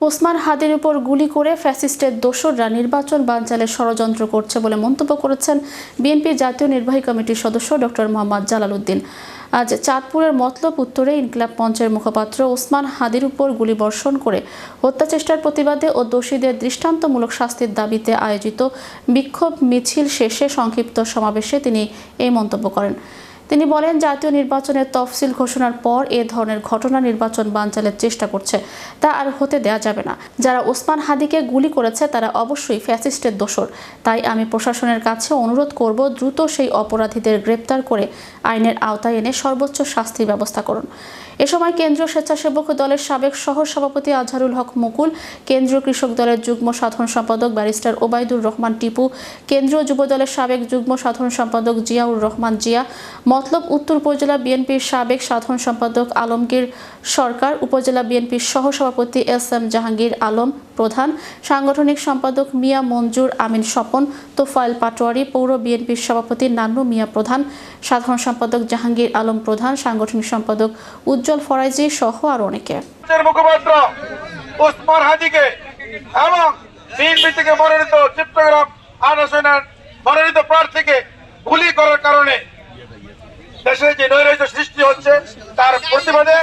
ওসমান হাদির উপর গুলি করে ফ্যাসিস্টের দোসররা নির্বাচন বানচালের ষড়যন্ত্র করছে বলে মন্তব্য করেছেন বিএনপি জাতীয় নির্বাহী কমিটির সদস্য ডক্টর মোহাম্মদ জালাল উদ্দিন আজ চাঁদপুরের মতলব উত্তরে ইনকিলাব মঞ্চের মুখপাত্র ওসমান হাদির উপর গুলি বর্ষণ করে হত্যাচেষ্টার প্রতিবাদে ও দোষীদের দৃষ্টান্তমূলক শাস্তির দাবিতে আয়োজিত বিক্ষোভ মিছিল শেষে সংক্ষিপ্ত সমাবেশে তিনি এই মন্তব্য করেন। তিনি বলেন, জাতীয় নির্বাচনের তফসিল ঘোষণার পর এ ধরনের ঘটনা নির্বাচন বানচালের চেষ্টা করছে। তা আর হতে দেয়া যাবে না। যারা ওসমান হাদিকে গুলি করেছে, তারা অবশ্যই ফ্যাসিস্টের দোষর। তাই আমি প্রশাসনের কাছে অনুরোধ করব, দ্রুত সেই অপরাধীদের গ্রেপ্তার করে আইনের আওতায় এনে সর্বোচ্চ শাস্তির ব্যবস্থা করুন। এ সময় কেন্দ্রীয় স্বেচ্ছাসেবক দলের সাবেক সহ সভাপতি আজহারুল হক মুকুল, কেন্দ্রীয় কৃষক দলের যুগ্ম সাধারণ সম্পাদক ব্যারিস্টার ওবায়দুর রহমান টিপু, কেন্দ্রীয় যুব দলের সাবেক যুগ্ম সাধারণ সম্পাদক জিয়াউর রহমান জিয়া মতলব উত্তর উপজেলা বিএনপির সাবেক সাধারণ সম্পাদক আলমগীর সরকার, উপজেলা বিএনপির সহ সভাপতি এস এম জাহাঙ্গীর আলম প্রধান, সাংগঠনিক সম্পাদক মিয়া মঞ্জুর আমিন স্বপন, তোফায়েল পাটোয়ারি, পৌর বিএনপির সভাপতি নান্নু মিয়া প্রধান, সাধারণ সম্পাদক জাহাঙ্গীর আলম প্রধান, সাংগঠনিক সম্পাদক উজ্জ্বল ফরাইজি সহ আরও অনেকে। মুখপাত্র মনোনীত মনোনীত প্রার্থীকে গুলি করার কারণে দেশে যে নৈরাজ্য সৃষ্টি হচ্ছে তার প্রতিবাদে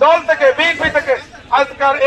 দল থেকে বিএনপি থেকে মিছিল